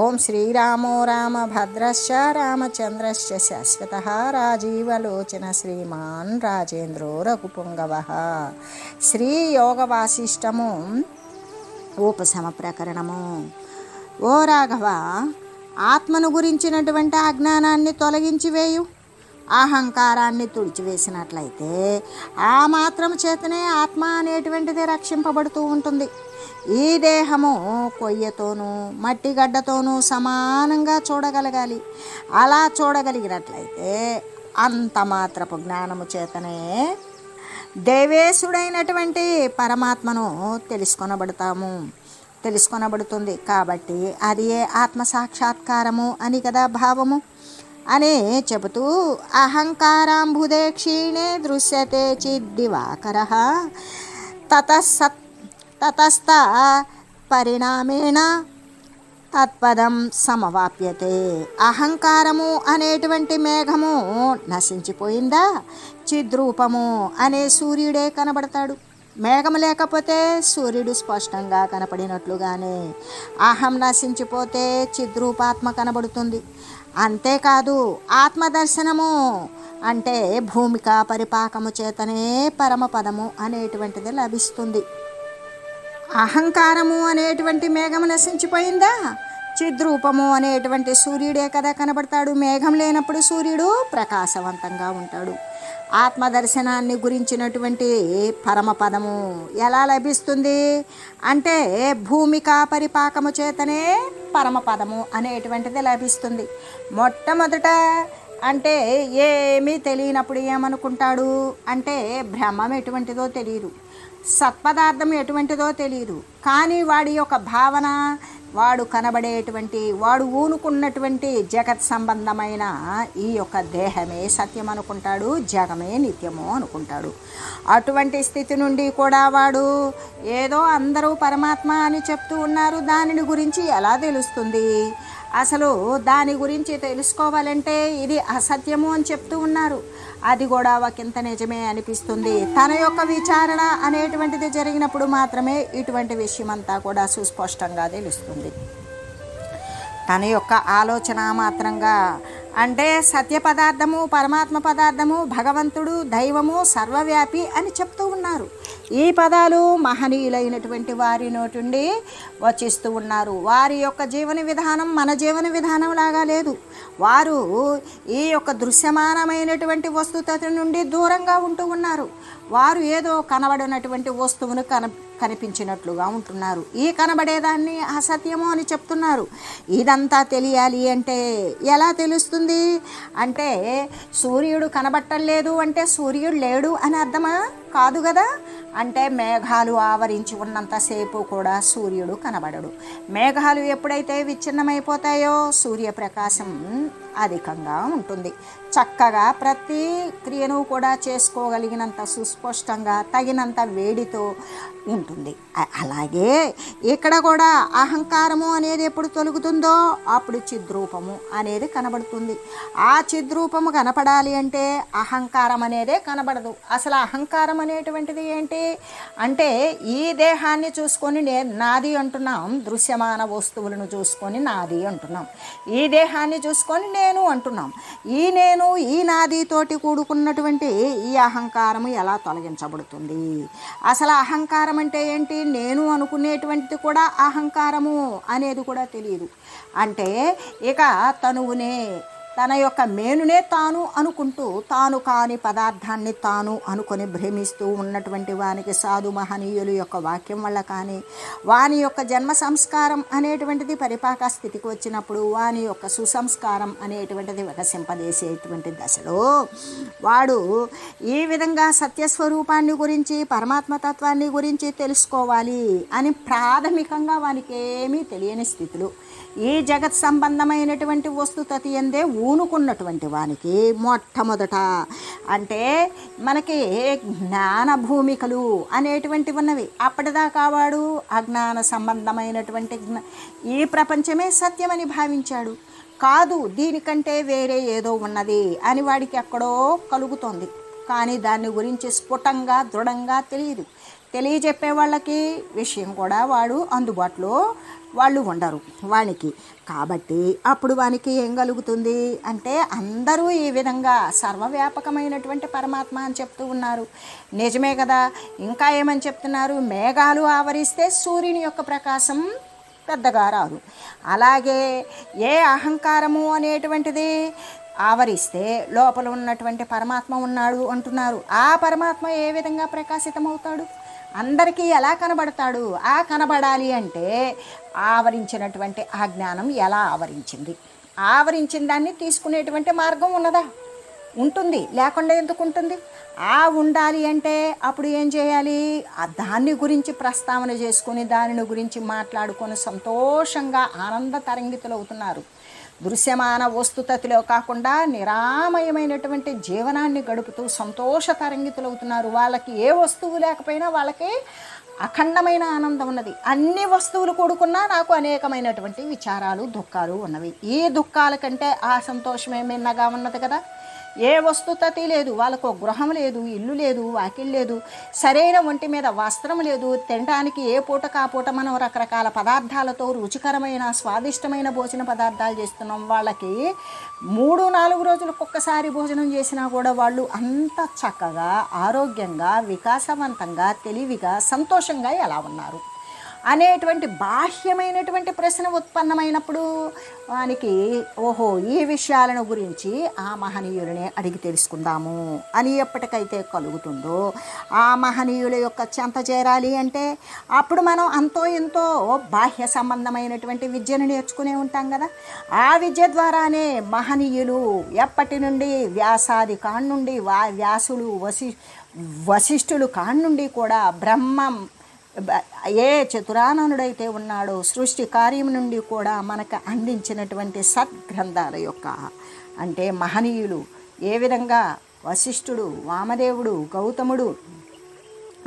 ఓం శ్రీరామో రామభద్రశ్చ రామచంద్రశ్చ శాశ్వత రాజీవలోచన శ్రీమాన్ రాజేంద్రో రఘుపుంగవ. శ్రీయోగ వాసిష్టము ఉపశమ ప్రకరణము. ఓ రాఘవ ఆత్మను గురించినటువంటి అజ్ఞానాన్ని తొలగించి వేయు. అహంకారాన్ని తుడిచివేసినట్లయితే ఆ మాత్రం చేతనే ఆత్మ అనేటువంటిది రక్షింపబడుతూ ఉంటుంది. ఈ దేహము కొయ్యతోనూ మట్టిగడ్డతోనూ సమానంగా చూడగలగాలి. అలా చూడగలిగినట్లయితే అంత మాత్రపు జ్ఞానము చేతనే దేవేశుడైనటువంటి పరమాత్మను తెలుసుకొనబడతాము. తెలుసుకొనబడుతుంది కాబట్టి అది ఏ ఆత్మ సాక్షాత్కారము అని కదా భావము? అని చెబుతూ అహంకారాంబుదే క్షీణే దృశ్యతే చిద్దివాకర తతసత్ తతస్థ పరిణామేణ. తత్పదం సమవాప్యతే. అహంకారము అనేటువంటి మేఘము నశించిపోయిందా? చిద్రూపము అనే సూర్యుడే కనబడతాడు. మేఘం లేకపోతే సూర్యుడు స్పష్టంగా కనపడినట్లుగానే అహం నశించిపోతే చిద్రూపాత్మ కనబడుతుంది. అంతేకాదు ఆత్మదర్శనము అంటే భూమిక పరిపాకము చేతనే పరమపదము అనేటువంటిది లభిస్తుంది. అహంకారము అనేటువంటి మేఘం నశించిపోయిందా? చిద్రూపము అనేటువంటి సూర్యుడే కదా కనబడతాడు. మేఘం లేనప్పుడు సూర్యుడు ప్రకాశవంతంగా ఉంటాడు. ఆత్మదర్శనాన్ని గురించినటువంటి పరమపదము ఎలా లభిస్తుంది? అంటే భూమిక పరిపాకము చేతనే పరమపదము అనేటువంటిది లభిస్తుంది. మొట్టమొదట అంటే ఏమీ తెలియనప్పుడు ఏమనుకుంటాడు? అంటే బ్రహ్మం ఎటువంటిదో తెలియదు. సత్పదార్థం ఎటువంటిదో తెలియదు కానీ వాడి యొక్క భావన వాడు కనబడేటువంటి వాడు ఊనుకున్నటువంటి జగత్ సంబంధమైన ఈ యొక్క దేహమే సత్యం అనుకుంటాడు జగమే నిత్యము అనుకుంటాడు. అటువంటి స్థితి నుండి కూడా వాడు ఏదో అందరూ పరమాత్మ అని చెప్తూ ఉన్నారు. దానిని గురించి ఎలా తెలుస్తుంది? అసలు దాని గురించి తెలుసుకోవాలంటే ఇది అసత్యము అని చెప్తూ ఉన్నారు. అది కూడా ఒకంత నిజమే అనిపిస్తుంది. తన యొక్క విచారణ అనేటువంటిది జరిగినప్పుడు మాత్రమే ఇటువంటి విషయం అంతా కూడా సుస్పష్టంగా తెలుస్తుంది. తన యొక్క ఆలోచన మాత్రంగా అంటే సత్య పదార్థము పరమాత్మ పదార్థము భగవంతుడు దైవము సర్వవ్యాపి అని చెప్తూ ఉన్నారు. ఈ పదాలు మహనీయులైనటువంటి వారి నోటుండి వచిస్తూ ఉన్నారు. వారి యొక్క జీవన విధానం మన జీవన విధానం లాగా లేదు. వారు ఈ యొక్క దృశ్యమానమైనటువంటి వస్తుత నుండి దూరంగా ఉంటూ ఉన్నారు. వారు ఏదో కనబడినటువంటి వస్తువును కన కనిపించినట్లుగా ఉంటున్నారు. ఈ కనబడేదాన్ని అసత్యము అని చెప్తున్నారు. ఇదంతా తెలియాలి అంటే ఎలా తెలుస్తుంది? అంటే సూర్యుడు కనబట్టలేదు అంటే సూర్యుడు లేడు అని అర్థమా? కాదు కదా? అంటే మేఘాలు ఆవరించి ఉన్నంతసేపు కూడా సూర్యుడు కనబడడు. మేఘాలు ఎప్పుడైతే విచ్ఛిన్నమైపోతాయో సూర్యప్రకాశం అధికంగా ఉంటుంది. చక్కగా ప్రతి క్రియను కూడా చేసుకోగలిగినంత సుస్పష్టంగా తగినంత వేడితో ఉంటుంది. అలాగే ఇక్కడ కూడా అహంకారము అనేది ఎప్పుడు తొలుగుతుందో అప్పుడు చిద్రూపము అనేది కనబడుతుంది. ఆ చిద్రూపము కనపడాలి అంటే అహంకారం అనేదే కనబడదు. అసలు అహంకారం అనేటువంటిది ఏంటి? అంటే ఈ దేహాన్ని చూసుకొని నేను నాది అంటున్నాం దృశ్యమాన వస్తువులను చూసుకొని నాది అంటున్నాం. ఈ దేహాన్ని చూసుకొని నేను అంటున్నాం. ఈ నేను ఈ నాదితోటి కూడుకున్నటువంటి ఈ అహంకారము ఎలా తొలగించబడుతుంది? అసలు అహంకారం అంటే ఏంటి? నేను అనుకునేటువంటిది కూడా అహంకారము అనేది కూడా తెలియదు. అంటే ఇక తనువునే తన యొక్క మేనునే తాను అనుకుంటూ తాను కాని పదార్థాన్ని తాను అనుకొని భ్రమిస్తూ ఉన్నటువంటి వానికి సాధు మహనీయులు యొక్క వాక్యం వల్ల కానీ వాని యొక్క జన్మ సంస్కారం అనేటువంటిది పరిపాక స్థితికి వచ్చినప్పుడు వాని యొక్క సుసంస్కారం అనేటువంటిది వికసింపజేసేటువంటి దశలో వాడు ఈ విధంగా సత్యస్వరూపాన్ని గురించి పరమాత్మతత్వాన్ని గురించి తెలుసుకోవాలి అని ప్రాథమికంగా వానికి ఏమీ తెలియని స్థితిలో. ఈ జగత్ సంబంధమైనటువంటి వస్తుతతి ఎందే పూనుకున్నటువంటి వానికి మొట్టమొదట అంటే మనకి జ్ఞాన భూమికలు అనేటువంటివి ఉన్నవి. అప్పటిదాకా వాడు అజ్ఞాన సంబంధమైనటువంటి ఈ ప్రపంచమే సత్యమని భావించాడు. కాదు దీనికంటే వేరే ఏదో ఉన్నది అని వాడికి ఎక్కడో కలుగుతోంది. కానీ దాని గురించి స్ఫుటంగా దృఢంగా తెలియదు. తెలియజెప్పే వాళ్ళకి విషయం కూడా వాడు అందుబాటులో వాళ్ళు ఉండరు. వానికి కాబట్టి అప్పుడు వానికి ఏం కలుగుతుంది అంటే అందరూ ఈ విధంగా సర్వవ్యాపకమైనటువంటి పరమాత్మ అని చెప్తూ ఉన్నారు. నిజమే కదా? ఇంకా ఏమని చెప్తున్నారు? మేఘాలు ఆవరిస్తే సూర్యుని యొక్క ప్రకాశం పెద్దగా రాదు. అలాగే ఏ అహంకారము అనేటువంటిది ఆవరిస్తే లోపల ఉన్నటువంటి పరమాత్మ ఉన్నాడు అంటున్నారు. ఆ పరమాత్మ ఏ విధంగా ప్రకాశితమవుతాడు? అందరికీ ఎలా కనబడతాడు? ఆ కనబడాలి అంటే ఆవరించినటువంటి ఆ జ్ఞానం ఎలా ఆవరించింది? ఆవరించిన దాన్ని తీసుకునేటువంటి మార్గం ఉన్నదా? ఉంటుంది. లేకుండా ఎందుకు ఉంటుంది? ఆ ఉండాలి అంటే అప్పుడు ఏం చేయాలి? ఆ దాన్ని గురించి ప్రస్తావన చేసుకుని దానిని గురించి మాట్లాడుకొని సంతోషంగా ఆనంద తరంగితులు అవుతున్నారు. దృశ్యమాన వస్తుతతిలో కాకుండా నిరామయమైనటువంటి జీవనాన్ని గడుపుతూ సంతోష తరంగితులవుతున్నారు వాళ్ళకి ఏ వస్తువు లేకపోయినా వాళ్ళకి అఖండమైన ఆనందం ఉన్నది. అన్ని వస్తువులు కూడుకున్నా నాకు అనేకమైనటువంటి విచారాలు దుఃఖాలు ఉన్నవి. ఈ దుఃఖాల కంటే ఆ సంతోషమే మిన్నగా ఉన్నది కదా? ఏ వస్తుతతి లేదు వాళ్ళకు గృహం లేదు ఇల్లు లేదు వాకిల్ లేదు సరైన ఒంటి మీద వస్త్రం లేదు తినడానికి ఏ పూట కాపూట మనం రకరకాల పదార్థాలతో రుచికరమైన స్వాదిష్టమైన భోజన పదార్థాలు చేస్తున్నాం. వాళ్ళకి మూడు నాలుగు రోజులకు ఒక్కసారి భోజనం చేసినా కూడా వాళ్ళు అంత చక్కగా ఆరోగ్యంగా వికాసవంతంగా తెలివిగా సంతోషంగా ఎలా ఉన్నారు? అనేటువంటి బాహ్యమైనటువంటి ప్రశ్న ఉత్పన్నమైనప్పుడు వానికి ఓహో ఈ విషయాలను గురించి ఆ మహనీయులనే అడిగి తెలుసుకుందాము అని ఎప్పటికైతే కలుగుతుందో ఆ మహనీయుల యొక్క చెంత చేరాలి అంటే అప్పుడు మనం అంతో ఎంతో బాహ్య సంబంధమైనటువంటి విద్యను నేర్చుకునే ఉంటాం కదా. ఆ విద్య ద్వారానే మహనీయులు ఎప్పటి నుండి వ్యాసాది కాణ్ణుండి వా వ్యాసులు వశి వశిష్ఠులు కాణ్ణుండి కూడా బ్రహ్మం ఏ చతురాననుడైతే ఉన్నాడో సృష్టి కార్యం నుండి కూడా మనకు అందించినటువంటి సద్గ్రంథాల యొక్క అంటే మహనీయులు ఏ విధంగా వశిష్ఠుడు వామదేవుడు గౌతముడు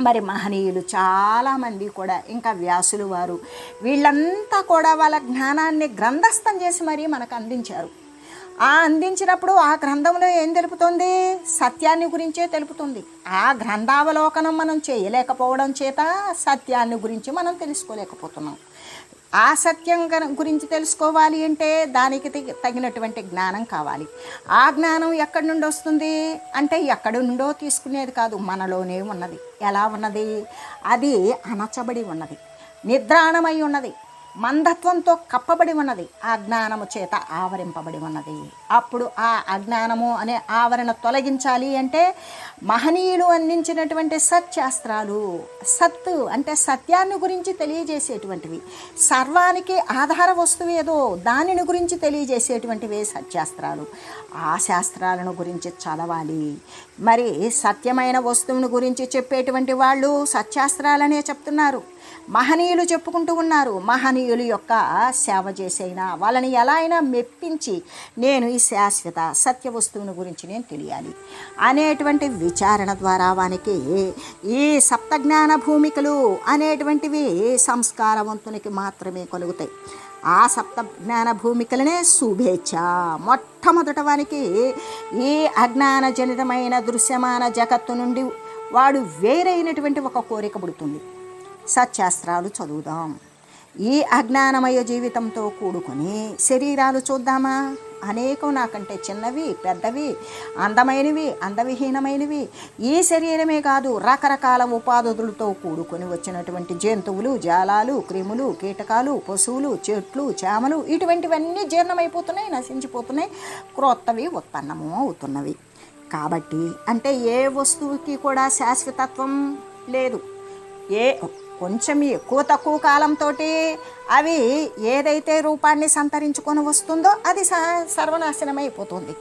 మరి మహనీయులు చాలామంది కూడా ఇంకా వ్యాసులు వారు వీళ్ళంతా కూడా వాళ్ళ జ్ఞానాన్ని గ్రంథస్థం చేసి మరీ మనకు అందించారు. ఆ అందించినప్పుడు ఆ గ్రంథంలో ఏం తెలుపుతుంది? సత్యాన్ని గురించే తెలుపుతుంది. ఆ గ్రంథావలోకనం మనం చేయలేకపోవడం చేత సత్యాన్ని గురించి మనం తెలుసుకోలేకపోతున్నాం. ఆ సత్యం గురించి తెలుసుకోవాలి అంటే దానికి తగి- తగినటువంటి జ్ఞానం కావాలి. ఆ జ్ఞానం ఎక్కడి నుండి వస్తుంది? అంటే ఎక్కడి నుండో తీసుకునేది కాదు మనలోనే ఉన్నది. ఎలా ఉన్నది? అది అణచబడి ఉన్నది. నిద్రాణమై ఉన్నది. మందత్వంతో కప్పబడి ఉన్నది. ఆ జ్ఞానము చేత ఆవరింపబడి ఉన్నది. అప్పుడు ఆ అజ్ఞానము అనే ఆవరణ తొలగించాలి అంటే మహనీయులు అందించినటువంటి సత్శాస్త్రాలు సత్తు అంటే సత్యాన్ని గురించి తెలియజేసేటువంటివి. సర్వానికి ఆధార వస్తువు ఏదో దానిని గురించి తెలియజేసేటువంటివే సత్శాస్త్రాలు ఆ శాస్త్రాలను గురించి చదవాలి. మరి సత్యమైన వస్తువును గురించి చెప్పేటువంటి వాళ్ళు సత్శాస్త్రాలనే చెప్తున్నారు. మహనీయులు చెప్పుకుంటూ ఉన్నారు. మహనీయుల యొక్క సేవ చేసైనా వాళ్ళని ఎలా అయినా మెప్పించి నేను ఈ శాశ్వత సత్య వస్తువుని గురించి నేను తెలియాలి. అనేటువంటి విచారణ ద్వారా వానికి ఈ సప్తజ్ఞాన భూమికలు అనేటువంటివి సంస్కారవంతునికి మాత్రమే కలుగుతాయి. ఆ సప్త జ్ఞాన భూమికలనే శుభేచ్ఛ. మొట్టమొదట వానికి ఈ అజ్ఞాన జనితమైన దృశ్యమాన జగత్తు నుండి వాడు వేరైనటువంటి ఒక కోరిక పుడుతుంది. సత్శాస్త్రాలు చదువుదాం. ఈ అజ్ఞానమయ జీవితంతో కూడుకొని శరీరాలు చూద్దామా? అనేకం నాకంటే చిన్నవి పెద్దవి అందమైనవి అందవిహీనమైనవి ఈ శరీరమే కాదు రకరకాల ఉపాధులతో కూడుకొని వచ్చినటువంటి జంతువులు జాలాలు క్రిములు కీటకాలు పశువులు చెట్లు చేమలు ఇటువంటివన్నీ జీర్ణమైపోతున్నాయి నశించిపోతున్నాయి క్రొత్తవి ఉత్పన్నము అవుతున్నవి. కాబట్టి అంటే ఏ వస్తువుకి కూడా శాశ్వతత్వం లేదు. ఏ కొంచెం ఎక్కువ తక్కువ కాలంతో అవి ఏదైతే రూపాన్ని సంతరించుకొని వస్తుందో అది స సర్వనాశనం అయిపోతుంది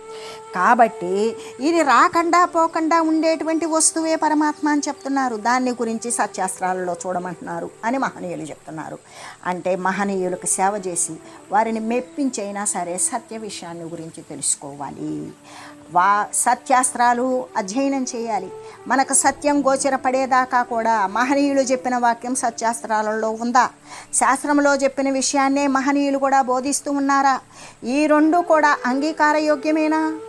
కాబట్టి ఇది రాకుండా పోకుండా ఉండేటువంటి వస్తువే పరమాత్మ అని చెప్తున్నారు. దాన్ని గురించి సత్యాస్త్రాలలో చూడమంటున్నారు అని మహనీయులు చెప్తున్నారు. అంటే మహనీయులకు సేవ చేసి వారిని మెప్పించైనా సరే సత్య విషయాన్ని గురించి తెలుసుకోవాలి. వా సత్యాస్త్రాలు అధ్యయనం చేయాలి. మనకు సత్యం గోచరపడేదాకా కూడా మహనీయులు చెప్పిన వాక్యం సత్యాస్త్రాలలో ఉందా? శాస్త్రంలో చెప్పిన విషయాన్నే మహనీయులు కూడా బోధిస్తూ ఉన్నారా? ఈ రెండు కూడా అంగీకార యోగ్యమేనా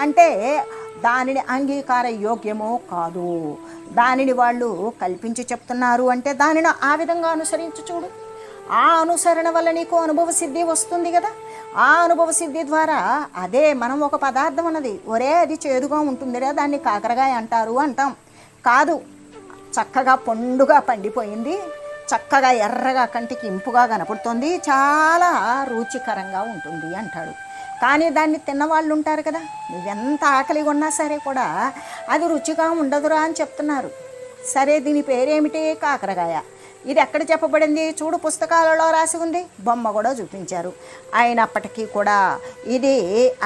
అంటే దానిని అంగీకార యోగ్యమో కాదు. దానిని వాళ్ళు కల్పించి చెప్తున్నారు అంటే దానిని ఆ విధంగా అనుసరించి చూడు. ఆ అనుసరణ వల్ల నీకు అనుభవ సిద్ధి వస్తుంది కదా. ఆ అనుభవ సిద్ధి ద్వారా అదే మనం ఒక పదార్థం అన్నది ఒరే అది చేదుగా ఉంటుందిరా దాన్ని కాకరకాయ అంటారు అంటాం. కాదు చక్కగా పండుగా పండిపోయింది చక్కగా ఎర్రగా కంటికి ఇంపుగా కనపడుతుంది చాలా రుచికరంగా ఉంటుంది అంటాడు. కానీ దాన్ని తిన్నవాళ్ళు ఉంటారు కదా నువ్వెంత ఆకలిగా ఉన్నా సరే కూడా అది రుచిగా ఉండదురా అని చెప్తున్నారు. సరే దీని పేరేమిటి? కాకరకాయ. ఇది ఎక్కడ చెప్పబడింది? చూడు పుస్తకాలలో రాసి ఉంది. బొమ్మ కూడా చూపించారు. అయినప్పటికీ కూడా ఇది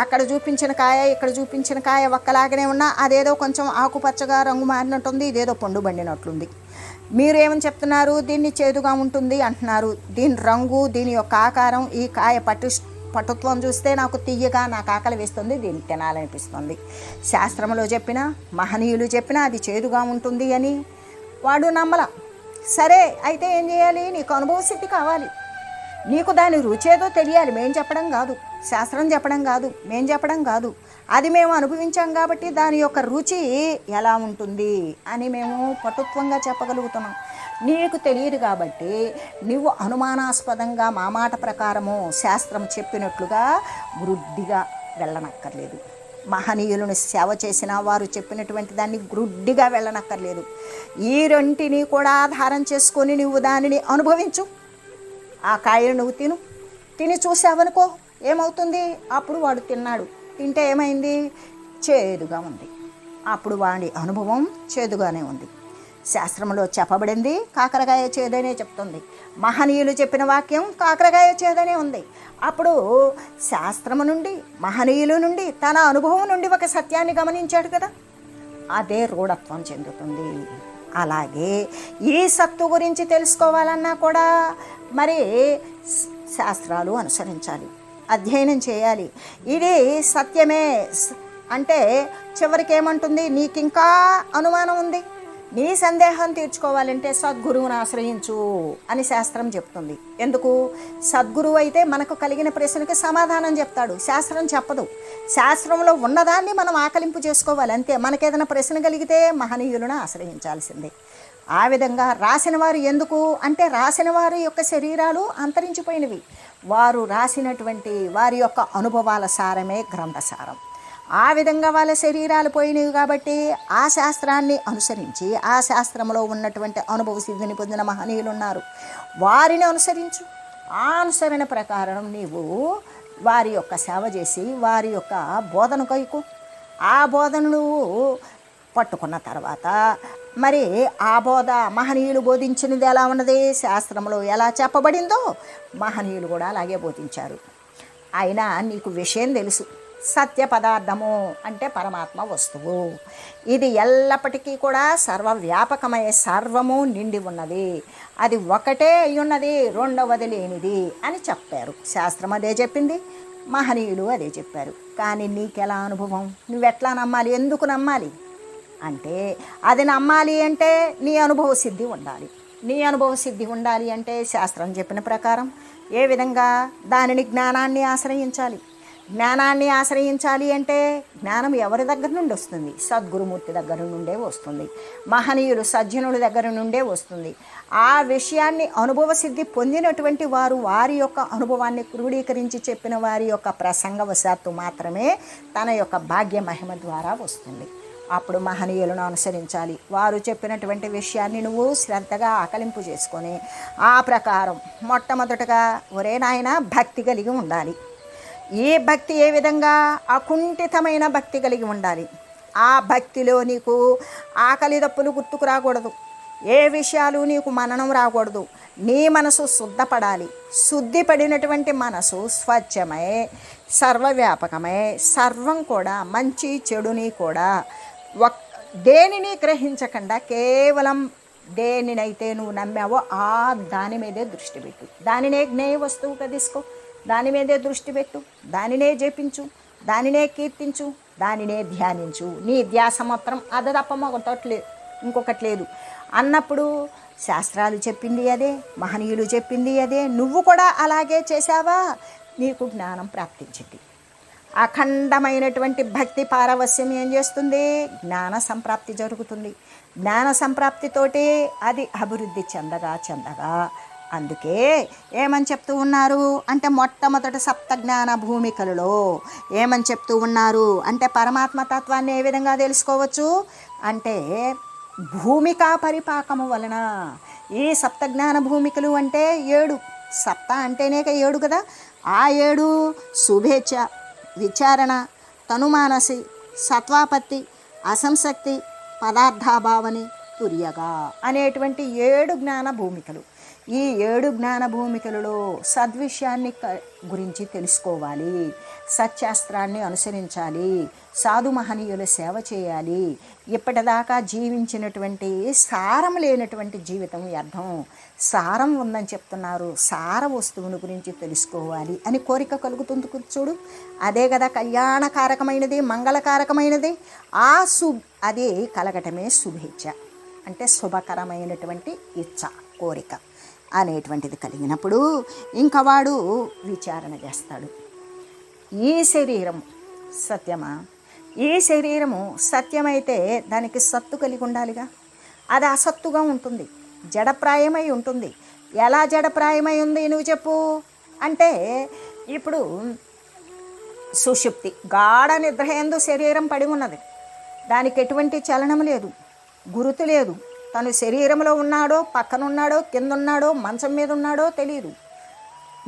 అక్కడ చూపించిన కాయ ఇక్కడ చూపించిన కాయ ఒక్కలాగానే ఉన్నా అదేదో కొంచెం ఆకుపచ్చగా రంగు మారినట్టుంది ఇదేదో పండు బండినట్లుంది మీరేమని చెప్తున్నారు? దీన్ని చేదుగా ఉంటుంది అంటున్నారు. దీని రంగు దీని యొక్క ఆకారం ఈ కాయ పట్టు పటుత్వం చూస్తే నాకు తీయగా నాకు ఆకలి వేస్తుంది దీన్ని తినాలనిపిస్తుంది. శాస్త్రంలో చెప్పిన మహనీయులు చెప్పినా అది చేదుగా ఉంటుంది అని వాడు నమ్మల. సరే అయితే ఏం చేయాలి? నీకు అనుభవ సిద్ధి కావాలి. నీకు దాని రుచేదో తెలియాలి. మేం చెప్పడం కాదు. శాస్త్రం చెప్పడం కాదు. మేం చెప్పడం కాదు. అది మేము అనుభవించాం కాబట్టి దాని యొక్క రుచి ఎలా ఉంటుంది అని మేము పటుత్వంగా చెప్పగలుగుతున్నాం. నీకు తెలియదు కాబట్టి నువ్వు అనుమానాస్పదంగా మా మాట ప్రకారము శాస్త్రం చెప్పినట్లుగా వృద్ధిగా వెళ్ళనక్కర్లేదు. మహనీయులను సేవ చేసిన వారు చెప్పినటువంటి దాన్ని గ్రుడ్డిగా వెళ్ళనక్కర్లేదు. ఈ రెంటిని కూడా ఆధారం చేసుకొని నువ్వు దానిని అనుభవించు. ఆ కాయను నువ్వు తిను. తిని చూసావనుకో ఏమవుతుంది? అప్పుడు వాడు తిన్నాడు. తింటే ఏమైంది? చేదుగా ఉంది. అప్పుడు వాడి అనుభవం చేదుగానే ఉంది. శాస్త్రంలో చెప్పబడింది. కాకరకాయ చేదనే చెప్తుంది. మహనీయులు చెప్పిన వాక్యం కాకరకాయ చేదనే ఉంది. అప్పుడు శాస్త్రము నుండి మహనీయుల నుండి తన అనుభవం నుండి ఒక సత్యాన్ని గమనించాడు కదా. అదే రూఢత్వం చెందుతుంది. అలాగే ఈ సత్తు గురించి తెలుసుకోవాలన్నా కూడా మరి శాస్త్రాలు అనుసరించాలి. అధ్యయనం చేయాలి. ఇది సత్యమే. అంటే చివరికి ఏమంటుంది? నీకింకా అనుమానం ఉంది? నీ సందేహం తీర్చుకోవాలంటే సద్గురువుని ఆశ్రయించు అని శాస్త్రం చెప్తుంది. ఎందుకు? సద్గురువు అయితే మనకు కలిగిన ప్రశ్నకి సమాధానం చెప్తాడు. శాస్త్రం చెప్పదు. శాస్త్రంలో ఉన్నదాన్ని మనం ఆకలింపు చేసుకోవాలి. అంతే. మనకేదైనా ప్రశ్న కలిగితే మహనీయులను ఆశ్రయించాల్సిందే. ఆ విధంగా రాసిన వారు ఎందుకు? అంటే రాసిన వారి యొక్క శరీరాలు అంతరించిపోయినవి. వారు రాసినటువంటి వారి యొక్క అనుభవాల సారమే గ్రంథసారం. ఆ విధంగా వాళ్ళ శరీరాలు పోయినవి కాబట్టి ఆ శాస్త్రాన్ని అనుసరించి ఆ శాస్త్రంలో ఉన్నటువంటి అనుభవ సిద్ధిని పొందిన మహనీయులు ఉన్నారు. వారిని అనుసరించు. ఆ అనుసరణ ప్రకారం నీవు వారి యొక్క సేవ చేసి వారి యొక్క బోధన కైకు ఆ బోధనలు పట్టుకున్న తర్వాత మరి ఆ బోధ మహనీయులు బోధించినది ఎలా ఉన్నది? శాస్త్రంలో ఎలా చెప్పబడిందో మహనీయులు కూడా అలాగే బోధించారు. అయినా నీకు విషయం తెలుసు. సత్య పదార్థము అంటే పరమాత్మ వస్తువు. ఇది ఎల్లప్పటికీ కూడా సర్వవ్యాపకమయ్యే సర్వము నిండి ఉన్నది. అది ఒకటే అయ్యున్నది ఉన్నది రెండవది లేనిది అని చెప్పారు. శాస్త్రం అదే చెప్పింది మహనీయులు అదే చెప్పారు. కానీ నీకెలా అనుభవం? నువ్వెట్లా నమ్మాలి? ఎందుకు నమ్మాలి? అంటే అది నమ్మాలి అంటే నీ అనుభవ సిద్ధి ఉండాలి. నీ అనుభవ సిద్ధి ఉండాలి అంటే శాస్త్రం చెప్పిన ప్రకారం ఏ విధంగా దానిని జ్ఞానాన్ని ఆశ్రయించాలి? జ్ఞానాన్ని ఆశ్రయించాలి అంటే జ్ఞానం ఎవరి దగ్గర నుండి వస్తుంది? సద్గురుమూర్తి దగ్గర నుండే వస్తుంది. మహనీయులు సజ్జనుల దగ్గర నుండే వస్తుంది. ఆ విషయాన్ని అనుభవ సిద్ధి పొందినటువంటి వారు వారి యొక్క అనుభవాన్ని క్రోడీకరించి చెప్పిన వారి యొక్క ప్రసంగవశాత్తు మాత్రమే తన యొక్క భాగ్య మహిమ ద్వారా వస్తుంది. అప్పుడు మహనీయులను అనుసరించాలి. వారు చెప్పినటువంటి విషయాన్ని నువ్వు శ్రద్ధగా ఆకలింపు చేసుకొని ఆ ప్రకారం మొట్టమొదటగా ఒరే నాయన భక్తి కలిగి ఉండాలి. ఈ భక్తి ఏ విధంగా అకుంఠితమైన భక్తి కలిగి ఉండాలి? ఆ భక్తిలో నీకు ఆకలి దప్పులు గుర్తుకు రాకూడదు. ఏ విషయాలు నీకు మననం రాకూడదు. నీ మనసు శుద్ధపడాలి. శుద్ధి పడినటువంటి మనసు స్వచ్ఛమై సర్వవ్యాపకమై సర్వం కూడా మంచి చెడుని కూడా. ఒక్ దేనిని గ్రహించకుండా కేవలం దేనినైతే నువ్వు నమ్మావో ఆ దాని మీదే దృష్టి పెట్టు. దానినే జ్ఞేయ వస్తువుగా తీసుకో దాని మీదే దృష్టి పెట్టు దానినే జపించు దానినే కీర్తించు దానినే ధ్యానించు. నీ ధ్యాస మాత్రం అది తప్ప ఒకటి లేదు ఇంకొకటి లేదు అన్నప్పుడు శాస్త్రాలు చెప్పింది అదే మహనీయులు చెప్పింది అదే నువ్వు కూడా అలాగే చేశావా? నీకు జ్ఞానం ప్రాప్తించింది. అఖండమైనటువంటి భక్తి పారవస్యం ఏం చేస్తుంది? జ్ఞాన సంప్రాప్తి జరుగుతుంది. జ్ఞాన సంప్రాప్తితోటే అది అభివృద్ధి చెందగా చెందగా అందుకే ఏమని చెప్తూ ఉన్నారు అంటే మొట్టమొదటి సప్తజ్ఞాన భూమికలలో ఏమని చెప్తూ ఉన్నారు అంటే పరమాత్మ తత్వాన్ని ఏ విధంగా తెలుసుకోవచ్చు? అంటే భూమికా పరిపాకము వలన. ఈ సప్త జ్ఞాన భూమికలు అంటే ఏడు. సప్త అంటేనే ఏడు కదా? ఆ ఏడు శుభేచ్ఛ విచారణ తనుమానసి సత్వాపత్తి అసంశక్తి పదార్థాభావని తుర్యగా అనేటువంటి ఏడు జ్ఞాన భూమికలు. ఈ ఏడు జ్ఞాన భూమికలలో సద్విషయాన్ని గురించి తెలుసుకోవాలి. సత్శాస్త్రాన్ని అనుసరించాలి. సాధు మహనీయుల సేవ చేయాలి. ఇప్పటిదాకా జీవించినటువంటి సారం లేనటువంటి జీవితం వ్యర్థం సారం ఉందని చెప్తున్నారు. సార వస్తువుని గురించి తెలుసుకోవాలి అని కోరిక కలుగుతుంది కు- చూడు. అదే కదా కళ్యాణకారకమైనది మంగళకారకమైనది. ఆ సు అదే కలగటమే శుభేచ్ఛ. అంటే శుభకరమైనటువంటి ఇచ్చ కోరిక. అనేటువంటిది కలిగినప్పుడు ఇంకా వాడు విచారణ చేస్తాడు. ఈ శరీరం సత్యమా? ఈ శరీరము సత్యమైతే దానికి సత్తు కలిగి ఉండాలిగా? అది అసత్తుగా ఉంటుంది. జడప్రాయమై ఉంటుంది. ఎలా జడప్రాయమై ఉంది నువ్వు చెప్పు. అంటే ఇప్పుడు సుషుప్తి గాఢ నిద్రయందు శరీరం పడి ఉన్నది. దానికి ఎటువంటి చలనం లేదు. గురుతు లేదు. తను శరీరంలో ఉన్నాడో పక్కనున్నాడో కింద ఉన్నాడో మంచం మీద ఉన్నాడో తెలియదు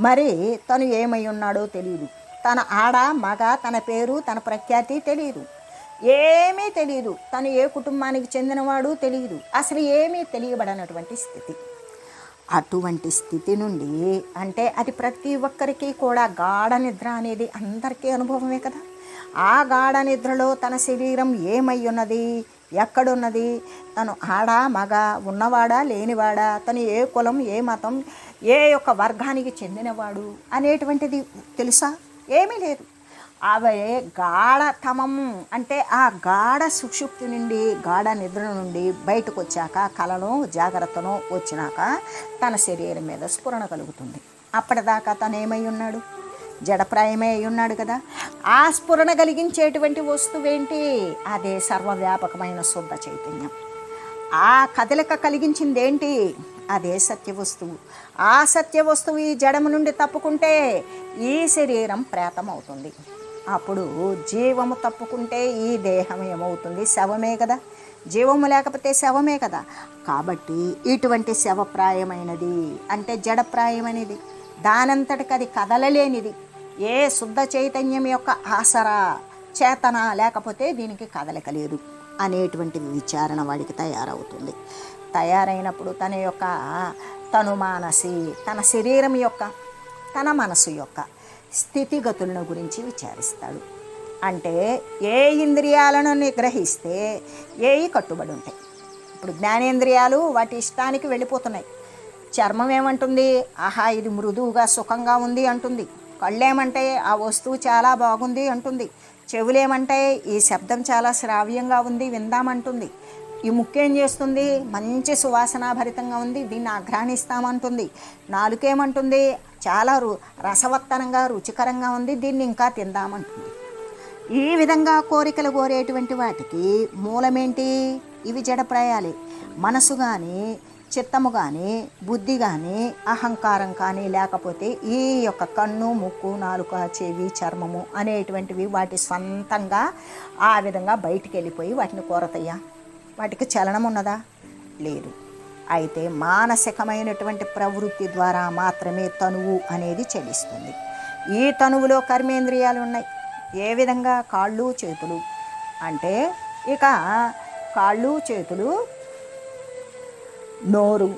మరి తను ఏమై ఉన్నాడో తెలియదు తన ఆడ మగ తన పేరు తన ప్రఖ్యాతి తెలియదు ఏమీ తెలియదు తను ఏ కుటుంబానికి చెందినవాడు తెలియదు అసలు ఏమీ తెలియబడనటువంటి స్థితి. అటువంటి స్థితి నుండి అంటే అది ప్రతి ఒక్కరికి కూడా గాఢ నిద్ర అనేది అందరికీ అనుభవమే కదా. ఆ గాఢ నిద్రలో తన శరీరం ఏమై ఉన్నది? ఎక్కడున్నది? తను ఆడ మగ ఉన్నవాడా లేనివాడా? తను ఏ కులం ఏ మతం ఏ యొక్క వర్గానికి చెందినవాడు అనేటువంటిది తెలుసా? ఏమీ లేదు. అవే గాఢతమం అంటే ఆ గాఢ సుక్షుప్తి నుండి గాఢ నిద్ర నుండి బయటకు వచ్చాక కలను జాగ్రత్తను వచ్చినాక తన శరీరం మీద స్ఫురణ కలుగుతుంది. అప్పటిదాకా తను ఏమై ఉన్నాడు? జడప్రాయమే అయి ఉన్నాడు కదా. ఆ స్ఫురణ కలిగించేటువంటి వస్తువేంటి అదే సర్వవ్యాపకమైన శుద్ధ చైతన్యం. ఆ కదలిక కలిగించిందేంటి? అదే సత్య వస్తువు. ఆ సత్య వస్తువు ఈ జడము నుండి తప్పుకుంటే ఈ శరీరం ప్రేతం అవుతుంది అప్పుడు జీవము తప్పుకుంటే ఈ దేహం ఏమవుతుంది? శవమే కదా. జీవము లేకపోతే శవమే కదా. కాబట్టి ఇటువంటి శవప్రాయమైనది అంటే జడప్రాయమైనది. దానంతటికి అది కదలలేనిది. ఏ శుద్ధ చైతన్యం యొక్క ఆసరా చేతన లేకపోతే దీనికి కదలిక లేదు అనేటువంటి విచారణ వాడికి తయారవుతుంది. తయారైనప్పుడు తన యొక్క తను మానసి తన శరీరం యొక్క తన మనసు యొక్క స్థితిగతులను గురించి విచారిస్తాడు. అంటే ఏ ఇంద్రియాలను నిగ్రహిస్తే ఏవి కట్టుబడి ఉంటాయి. ఇప్పుడు జ్ఞానేంద్రియాలు వాటి ఇష్టానికి వెళ్ళిపోతున్నాయి. చర్మం ఏమంటుంది? ఆహా ఇది మృదువుగా సుఖంగా ఉంది అంటుంది. కళ్ళేమంటే ఆ వస్తువు చాలా బాగుంది అంటుంది. చెవులేమంటే ఈ శబ్దం చాలా శ్రావ్యంగా ఉంది విందామంటుంది. ఈ ముక్కేం చేస్తుంది? మంచి సువాసనాభరితంగా ఉంది. దీన్ని ఆఘ్రాణిస్తామంటుంది. నాలుకేమంటుంది? చాలా రు రసవత్తనంగా రుచికరంగా ఉంది. దీన్ని ఇంకా తిందామంటుంది. ఈ విధంగా కోరికలు కోరేటువంటి వాటికి మూలమేంటి? ఇవి జడప్రాయాలే. మనసు కానీ చిత్తము కానీ బుద్ధి కానీ అహంకారం కానీ లేకపోతే ఈ యొక్క కన్ను ముక్కు నాలుక చెవి చర్మము అనేటువంటివి వాటి సొంతంగా ఆ విధంగా బయటికి వెళ్ళిపోయి వాటిని కోరతయ్యా. వాటికి చలనం ఉన్నదా? లేదు. అయితే మానసికమైనటువంటి ప్రవృత్తి ద్వారా మాత్రమే తనువు అనేది చెల్లిస్తుంది. ఈ తనువులో కర్మేంద్రియాలు ఉన్నాయి. ఏ విధంగా? కాళ్ళు చేతులు. అంటే ఇక కాళ్ళు చేతులు నోరు.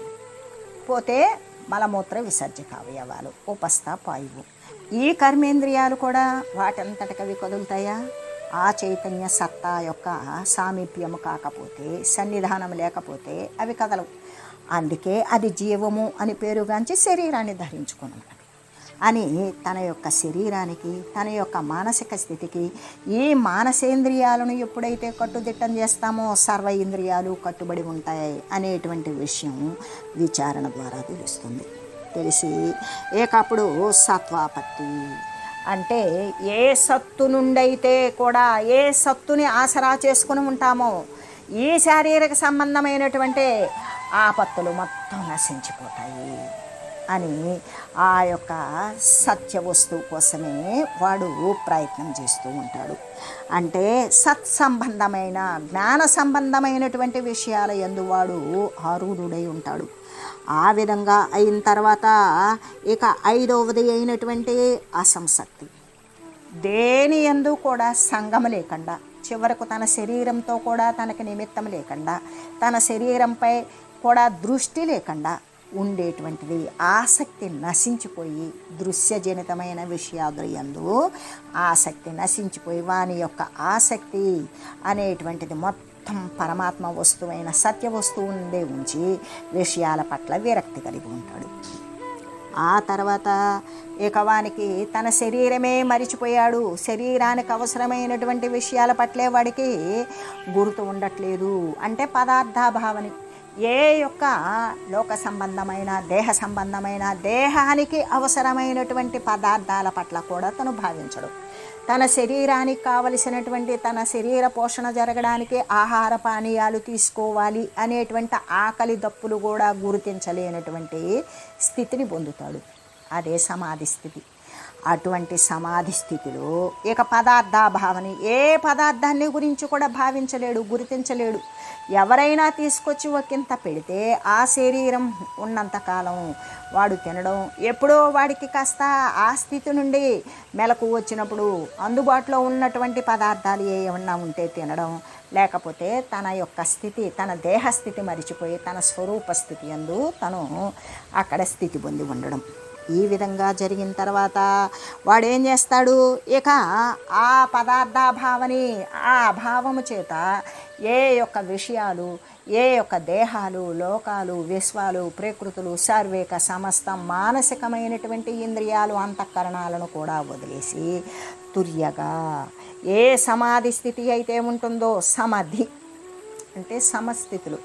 పోతే మలమూత్ర విసర్జక అవయవాలు. ఉపస్థ పాయువు. ఈ కర్మేంద్రియాలు కూడా వాటంతటికవి కదులుతాయా? ఆ చైతన్య సత్తా యొక్క సామీప్యము కాకపోతే సన్నిధానం లేకపోతే అవి కదలవు. అందుకే అది జీవము అని పేరుగాంచి శరీరాన్ని ధరించుకున్నది అని తన యొక్క శరీరానికి తన యొక్క మానసిక స్థితికి ఈ మానసేంద్రియాలను ఎప్పుడైతే కట్టుదిట్టం చేస్తామో సర్వ ఇంద్రియాలు కట్టుబడి ఉంటాయి అనేటువంటి విషయం విచారణ ద్వారా తెలుస్తుంది. తెలిసి ఏకప్పుడు సత్వాపత్తి. అంటే ఏ సత్తు నుండైతే కూడా ఏ సత్తుని ఆసరా చేసుకుని ఉంటామో ఈ శారీరక సంబంధమైనటువంటి ఆపత్తులు మొత్తం నశించిపోతాయి. అని ఆ యొక్క సత్య వస్తువు కోసమే వాడు ప్రయత్నం చేస్తూ ఉంటాడు. అంటే సత్సంబంధమైన జ్ఞాన సంబంధమైనటువంటి విషయాల ఎందు వాడు ఆరూఢుడై ఉంటాడు. ఆ విధంగా అయిన తర్వాత ఇక ఐదవది అయినటువంటి అసంశక్తి దేని ఎందు కూడా సంగం లేకుండా చివరకు తన శరీరంతో కూడా తనకి నిమిత్తం లేకుండా తన శరీరంపై కూడా దృష్టి లేకుండా ఉండేటువంటిది. ఆసక్తి నశించిపోయి దృశ్యజనితమైన విషయాదుల ఎందు ఆసక్తి నశించిపోయి వాని యొక్క ఆసక్తి అనేటువంటిది మొత్తం పరమాత్మ వస్తువైన సత్య వస్తువు నుండే ఉంచి విషయాల పట్ల విరక్తి కలిగి ఉంటాడు. ఆ తర్వాత ఇక వానికి తన శరీరమే మరిచిపోయాడు. శరీరానికి అవసరమైనటువంటి విషయాల పట్లే వాడికి గుర్తు ఉండట్లేదు. అంటే పదార్థాభావని ఏ యొక్క లోక సంబంధమైన దేహ సంబంధమైన దేహానికి అవసరమైనటువంటి పదార్థాల పట్ల కూడా తను భావించడు. తన శరీరానికి కావలసినటువంటి తన శరీర పోషణ జరగడానికి ఆహార పానీయాలు తీసుకోవాలి అనేటువంటి ఆకలి దప్పులు కూడా గుర్తించలేనటువంటి స్థితిని పొందుతాడు. అదే సమాధి స్థితి. అటువంటి సమాధి స్థితిలో ఇక పదార్థాభావని ఏ పదార్థాన్ని గురించి కూడా భావించలేడు గుర్తించలేడు. ఎవరైనా తీసుకొచ్చి ఒకంత పెడితే ఆ శరీరం ఉన్నంతకాలం వాడు తినడం. ఎప్పుడో వాడికి కాస్త ఆ స్థితి నుండి మెలకు వచ్చినప్పుడు అందుబాటులో ఉన్నటువంటి పదార్థాలు ఏమన్నా ఉంటే తినడం. లేకపోతే తన యొక్క స్థితి తన దేహస్థితి మరిచిపోయి తన స్వరూప స్థితి ఎందు తను అక్కడ స్థితి పొంది ఉండడం. ఈ విధంగా జరిగిన తర్వాత వాడేం చేస్తాడు? ఇక ఆ పదార్థాభావని ఆ అభావము చేత ఏ యొక్క విషయాలు ఏ యొక్క దేహాలు లోకాలు విశ్వాలు ప్రకృతులు సర్వేక సమస్త మానసికమైనటువంటి ఇంద్రియాలు అంతఃకరణాలను కూడా వదిలేసి తుర్యగా ఏ సమాధి స్థితి అయితే ఉంటుందో సమాధి అంటే సమస్థితులు.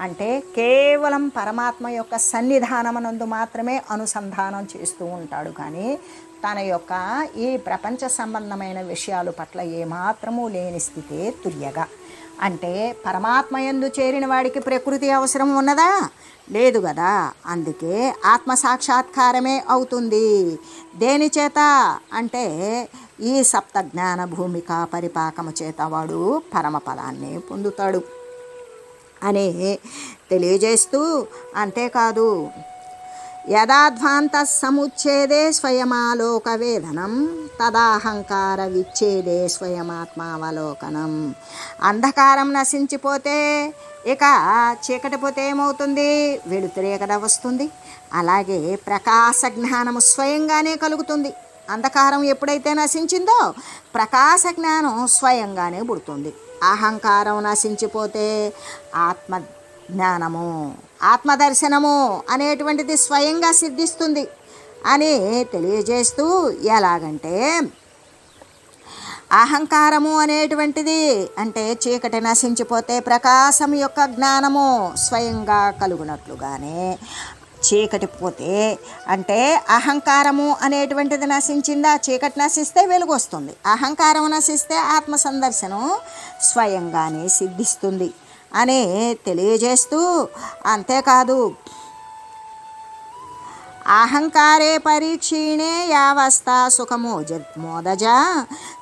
అంటే కేవలం పరమాత్మ యొక్క సన్నిధానమునందు మాత్రమే అనుసంధానం చేస్తూ ఉంటాడు. కానీ తన యొక్క ఈ ప్రపంచ సంబంధమైన విషయాలు పట్ల ఏమాత్రము లేని స్థితే తుర్యగా. అంటే పరమాత్మ ఎందు చేరిన వాడికి ప్రకృతి అవసరం ఉన్నదా? లేదు కదా అందుకే ఆత్మ సాక్షాత్కారమే అవుతుంది. దేని చేత? అంటే ఈ సప్త జ్ఞాన భూమిక పరిపాకము చేత వాడు పరమపదాన్ని పొందుతాడు. అని తెలియజేస్తూ అంతేకాదు యథాధ్వాంత సముచ్ఛేదే స్వయమాలోక వేదనం తదాహంకార విచ్ఛేదే స్వయమాత్మావలోకనం. అంధకారం నశించిపోతే ఇక చీకటి పోతే ఏమవుతుంది? వెలుతురే వస్తుంది. అలాగే ప్రకాశ జ్ఞానము స్వయంగానే కలుగుతుంది. అంధకారం ఎప్పుడైతే నశించిందో ప్రకాశ జ్ఞానం స్వయంగానే పుడుతుంది. అహంకారం నశించిపోతే ఆత్మ జ్ఞానము ఆత్మదర్శనము అనేటువంటిది స్వయంగా సిద్ధిస్తుంది అని తెలియజేస్తూ ఎలాగంటే అహంకారము అనేటువంటిది అంటే చీకటి నశించిపోతే ప్రకాశం యొక్క జ్ఞానము స్వయంగా కలుగునట్లుగానే చీకటి పోతే అంటే అహంకారము అనేటువంటిది నశించిందా? చీకటి నశిస్తే వెలుగు వస్తుంది అహంకారం నశిస్తే ఆత్మ సందర్శనం స్వయంగానే సిద్ధిస్తుంది. అని తెలియజేస్తూ అంతేకాదు అహంకారే పరీక్షీణే యావస్థ సుఖమోజ మోదజ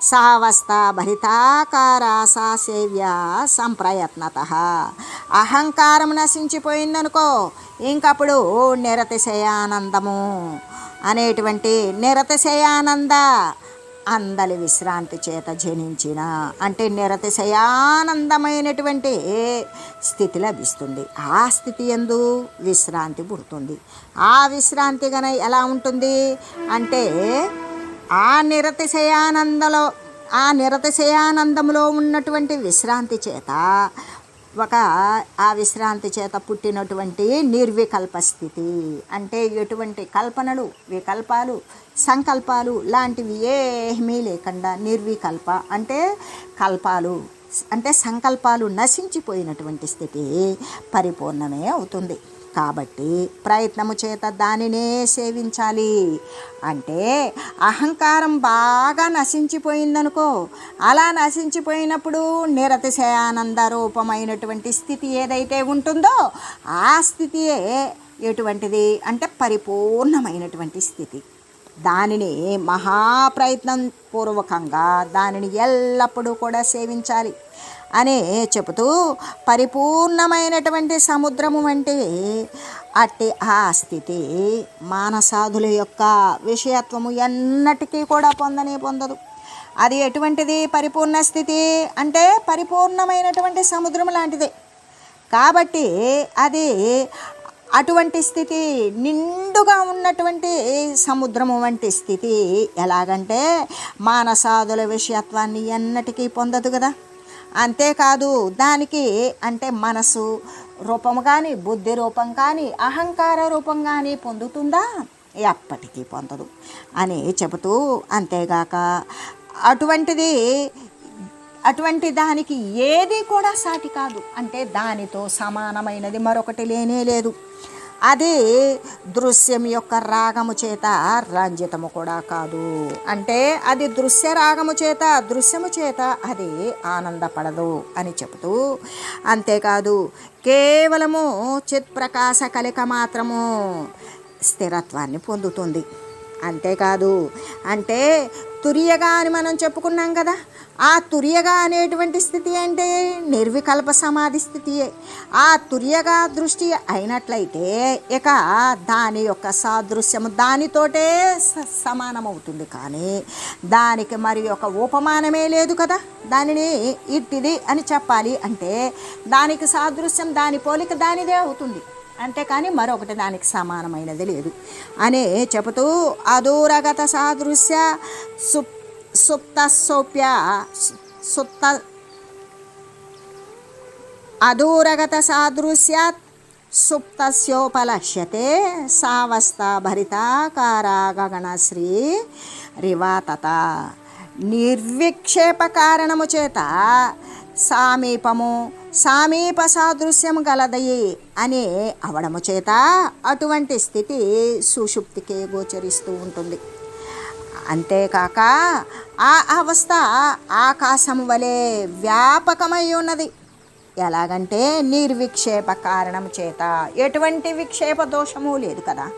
సావస్థ భరితాకార సా సేవ్య సంప్రయత్నత. అహంకారం నశించిపోయిందనుకో ఇంకప్పుడు నిరతిశయానందము అనేటువంటి నిరతిశయానంద అందలి విశ్రాంతి చేత జనించిన అంటే నిరతిశయానందమైనటువంటి స్థితి లభిస్తుంది. ఆ స్థితి ఎందు విశ్రాంతి పుడుతుంది. ఆ విశ్రాంతి గన ఎలా ఉంటుంది? అంటే ఆ నిరతిశయానందలో ఆ నిరతిశయానందంలో ఉన్నటువంటి విశ్రాంతి చేత ఒక ఆ విశ్రాంతి చేత పుట్టినటువంటి నిర్వికల్ప స్థితి. అంటే ఎటువంటి కల్పనలు వికల్పాలు సంకల్పాలు లాంటివి ఏమీ లేకుండా నిర్వికల్ప అంటే కల్పాలు అంటే సంకల్పాలు నశించిపోయినటువంటి స్థితి పరిపూర్ణమే అవుతుంది. కాబట్టి ప్రయత్నము చేత దానినే సేవించాలి. అంటే అహంకారం బాగా నశించిపోయిందనుకో అలా నశించిపోయినప్పుడు నిరతిశయానంద రూపమైనటువంటి స్థితి ఏదైతే ఉంటుందో ఆ స్థితియే ఎటువంటిది అంటే పరిపూర్ణమైనటువంటి స్థితి. దానిని మహాప్రయత్నం పూర్వకంగా దానిని ఎల్లప్పుడూ కూడా సేవించాలి. అని చెబుతూ పరిపూర్ణమైనటువంటి సముద్రము వంటి అట్టి ఆ స్థితి మానసాధుల యొక్క విషయత్వము ఎన్నటికీ కూడా పొందని పొందదు. అది ఎటువంటిది? పరిపూర్ణ స్థితి అంటే పరిపూర్ణమైనటువంటి సముద్రం లాంటిది. కాబట్టి అది అటువంటి స్థితి నిండుగా ఉన్నటువంటి సముద్రము వంటి స్థితి ఎలాగంటే మానసాదుల విషయత్వాన్ని ఎన్నటికీ పొందదు కదా. అంతేకాదు దానికి అంటే మనసు రూపం కానీ బుద్ధి రూపం కానీ అహంకార రూపం కానీ పొందుతుందా? ఎప్పటికీ పొందదు అని చెబుతూ అంతేగాక అటువంటిది అటువంటి దానికి ఏది కూడా సాటి కాదు. అంటే దానితో సమానమైనది మరొకటి లేనే లేదు. అది దృశ్యం యొక్క రాగము చేత రంజితము కూడా కాదు. అంటే అది దృశ్య రాగము చేత దృశ్యము చేత అది ఆనందపడదు అని చెబుతూ అంతేకాదు కేవలము చిత్ప్రకాశ కలిక మాత్రము స్థిరత్వాన్ని పొందుతుంది. అంతేకాదు. అంటే తురియగా అని మనం చెప్పుకున్నాం కదా ఆ తురియగా అనేటువంటి స్థితి అంటే నిర్వికల్ప సమాధి స్థితియే. ఆ తురియగా దృష్టి అయినట్లయితే ఇక దాని యొక్క సాదృశ్యము దానితోటే స- సమానమవుతుంది. కానీ దానికి మరి ఒక ఉపమానమే లేదు కదా. దానిని ఇట్టిది అని చెప్పాలి అంటే దానికి సాదృశ్యం దాని పోలిక దానిదే అవుతుంది. అంతేకాని మరొకటి దానికి సమానమైనది లేదు. అని చెబుతూ అదూరగత సాదృశ్య సుప్ సుప్త సోప్య సుప్త అదూరగత సాదృశ్యాత్ సుప్తస్యోపలక్ష్యతే సావస్థ భరితాకారా గగనశ్రీ రివాతత. నిర్విక్షేప కారణము చేత సామీపము సామీప సాదృశ్యం గలదయి అనే అవడము చేత అటువంటి స్థితి సుషుప్తికే గోచరిస్తూ ఉంటుంది. అంతేకాక ఆ అవస్థ ఆకాశం వలె వ్యాపకమై ఉన్నది ఎలాగంటే నిర్విక్షేప కారణం చేత ఎటువంటి విక్షేప దోషము లేదు కదా.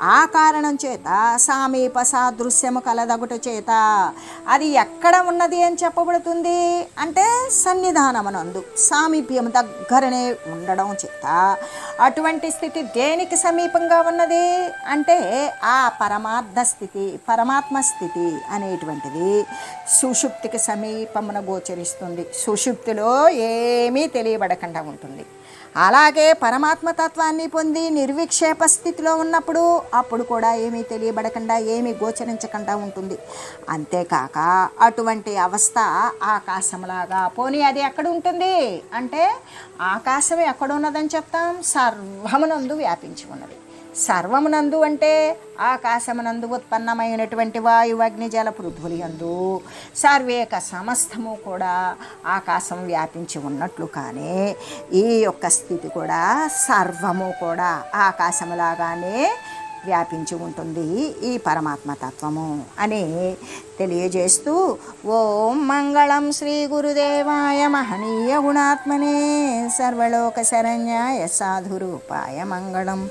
ఆ కారణం చేత సామీప సాదృశ్యము కలదగుట చేత అది ఎక్కడ ఉన్నది అని చెప్పబడుతుంది? అంటే సన్నిధానమునందు సామీప్యము దగ్గరనే ఉండడం చేత. అటువంటి స్థితి దేనికి సమీపంగా ఉన్నది? అంటే ఆ పరమార్థ స్థితి పరమాత్మ స్థితి అనేటువంటిది సుషుప్తికి సమీపమున గోచరిస్తుంది. సుషుప్తిలో ఏమీ తెలియబడకుండా ఉంటుంది. అలాగే పరమాత్మ తత్వాన్ని పొంది నిర్విక్షేప స్థితిలో ఉన్నప్పుడు అప్పుడు కూడా ఏమీ తెలియబడకుండా ఏమీ గోచరించకుండా ఉంటుంది. అంతేకాక అటువంటి అవస్థ ఆకాశంలాగా పోనీ అది ఎక్కడ ఉంటుంది? అంటే ఆకాశం ఎక్కడ ఉన్నదని చెప్తాం? సర్వమునందు వ్యాపించి ఉన్నది. సర్వమునందు అంటే ఆకాశమునందు ఉత్పన్నమైనటువంటి వాయు అగ్ని జల పృథువులు సర్వేక సమస్తము కూడా ఆకాశం వ్యాపించి ఉన్నట్లు కానీ ఈ యొక్క స్థితి కూడా సర్వము కూడా ఆకాశములాగానే వ్యాపించి ఉంటుంది ఈ పరమాత్మ తత్వము అని తెలియజేస్తూ ఓం మంగళం శ్రీ గురుదేవాయ మహనీయ గుణాత్మనే సర్వలోక శరణ్యాయ సాధురూపాయ మంగళం.